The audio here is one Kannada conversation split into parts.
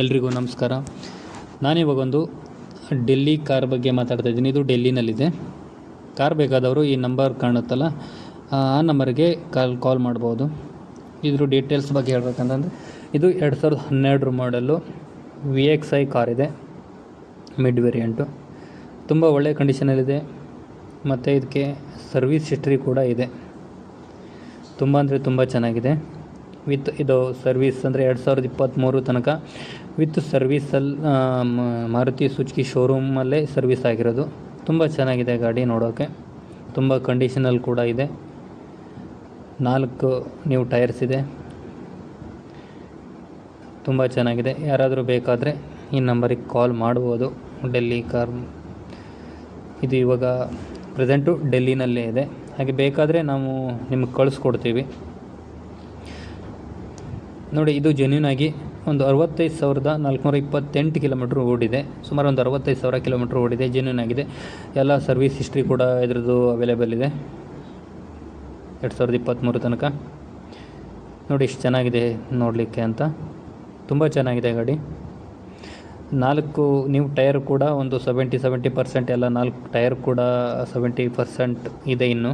ಎಲ್ರಿಗೂ ನಮಸ್ಕಾರ. ನಾನಿವಾಗೊಂದು ಡೆಲ್ಲಿ ಕಾರ್ ಬಗ್ಗೆ ಮಾತಾಡ್ತಾ ಇದ್ದೀನಿ. ಇದು ಡೆಲ್ಲಿನಲ್ಲಿದೆ. ಕಾರ್ ಬೇಕಾದವರು ಈ ನಂಬರ್ ಕಾಣುತ್ತಲ್ಲ, ಆ ನಂಬರ್ಗೆ ಕಾಲ್ ಕಾಲ್ ಮಾಡ್ಬೋದು. ಇದ್ರ ಡೀಟೇಲ್ಸ್ ಬಗ್ಗೆ ಹೇಳ್ಬೇಕಂತಂದರೆ, ಇದು ಎರಡು ಸಾವಿರದ ಹನ್ನೆರಡರ model V X I car ಇದೆ. Mid variant. ತುಂಬ ಒಳ್ಳೆ ಕಂಡೀಷನಲ್ಲಿದೆ. ಮತ್ತು ಇದಕ್ಕೆ ಸರ್ವಿಸ್ ಹಿಸ್ಟ್ರಿ ಕೂಡ ಇದೆ. ತುಂಬ ಅಂದರೆ ತುಂಬ ಚೆನ್ನಾಗಿದೆ. ವಿತ್ ಇದು ಸರ್ವಿಸ್ ಅಂದರೆ ಎರಡು ಸಾವಿರದ ಇಪ್ಪತ್ತ್ಮೂರು ತನಕ ವಿತ್ ಸರ್ವೀಸಲ್ಲಿ ಮಾರುತಿ ಸುಜುಕಿ ಶೋರೂಮಲ್ಲೇ ಸರ್ವಿಸ್ ಆಗಿರೋದು. ತುಂಬ ಚೆನ್ನಾಗಿದೆ ಗಾಡಿ ನೋಡೋಕ್ಕೆ ತುಂಬ ಕಂಡೀಷನಲ್ಲಿ ಕೂಡ ಇದೆ. ನಾಲ್ಕು ನ್ಯೂ ಟೈರ್ಸ್ ಇದೆ. ತುಂಬ ಚೆನ್ನಾಗಿದೆ. ಯಾರಾದರೂ ಬೇಕಾದರೆ ಈ ನಂಬರಿಗೆ ಕಾಲ್ ಮಾಡ್ಬೋದು. ಡೆಲ್ಲಿ ಕಾರ್, ಇದು ಇವಾಗ ಪ್ರೆಸೆಂಟು ಡೆಲ್ಲಿನಲ್ಲೇ ಇದೆ. ಹಾಗೆ ಬೇಕಾದರೆ ನಾವು ನಿಮಗೆ ಕಳಿಸ್ಕೊಡ್ತೀವಿ. ನೋಡಿ, ಇದು ಜೆನ್ಯೂನ್ ಆಗಿ ಒಂದು ಅರವತ್ತೈದು ಸಾವಿರದ ನಾಲ್ಕುನೂರ ಇಪ್ಪತ್ತೆಂಟು ಕಿಲೋಮೀಟ್ರ್ ಓಡಿದೆ. ಸುಮಾರು ಒಂದು ಅರವತ್ತೈದು ಸಾವಿರ ಕಿಲೋಮೀಟ್ರ್ ಓಡಿದೆ ಜೆನ್ಯೂನ್ ಆಗಿದೆ. ಎಲ್ಲ ಸರ್ವಿಸ್ ಹಿಸ್ಟ್ರಿ ಕೂಡ ಇದರದ್ದು ಅವೈಲೇಬಲ್ ಇದೆ. ಎರಡು ಸಾವಿರದ ಇಪ್ಪತ್ತ್ಮೂರು ತನಕ. ನೋಡಿ, ಇಷ್ಟು ಚೆನ್ನಾಗಿದೆ ನೋಡಲಿಕ್ಕೆ ಅಂತ. ತುಂಬ ಚೆನ್ನಾಗಿದೆ ಗಾಡಿ. ನಾಲ್ಕು, ನೀವು ಟೈರ್ ಕೂಡ ಒಂದು ಸೆವೆಂಟಿ ಸೆವೆಂಟಿ ಪರ್ಸೆಂಟ್ ಎಲ್ಲ ನಾಲ್ಕು ಟೈರ್ ಕೂಡ ಸೆವೆಂಟಿ ಪರ್ಸೆಂಟ್ ಇದೆ ಇನ್ನು.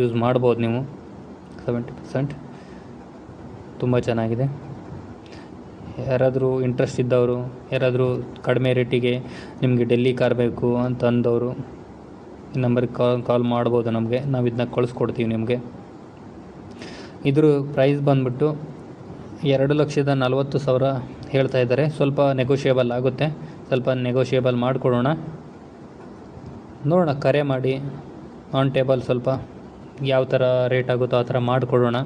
ಯೂಸ್ ಮಾಡ್ಬೋದು ನೀವು. ಸೆವೆಂಟಿ ಪರ್ಸೆಂಟ್ ತುಂಬ ಚೆನ್ನಾಗಿದೆ. ಯಾರಾದರೂ ಇಂಟ್ರೆಸ್ಟ್ ಇದ್ದವರು, ಯಾರಾದರೂ ಕಡಿಮೆ ರೇಟಿಗೆ ನಿಮಗೆ ಡೆಲ್ಲಿ ಕಾರ್ ಬೇಕು ಅಂತ ಅಂದವರು, ಈ ನಂಬರ್ಗೆ ಕಾಲ್ ಕಾಲ್ ಮಾಡ್ಬೋದು ನಮಗೆ. ನಾವು ಇದನ್ನ ಕಳಿಸ್ಕೊಡ್ತೀವಿ ನಿಮಗೆ. ಇದ್ರ ಪ್ರೈಸ್ ಬಂದ್ಬಿಟ್ಟು ಎರಡು ಲಕ್ಷದ ನಲವತ್ತು ಸಾವಿರ ಹೇಳ್ತಾ ಇದ್ದಾರೆ. ಸ್ವಲ್ಪ ನೆಗೋಷಿಯೇಬಲ್ ಆಗುತ್ತೆ. ಸ್ವಲ್ಪ ನೆಗೋಷಿಯೇಬಲ್ ಮಾಡಿಕೊಡೋಣ. ನೋಡೋಣ, ಕರೆ ಮಾಡಿ ಆನ್ ಟೇಬಲ್ ಸ್ವಲ್ಪ ಯಾವ ಥರ ರೇಟ್ ಆಗುತ್ತೋ ಆ ಥರ ಮಾಡಿಕೊಡೋಣ.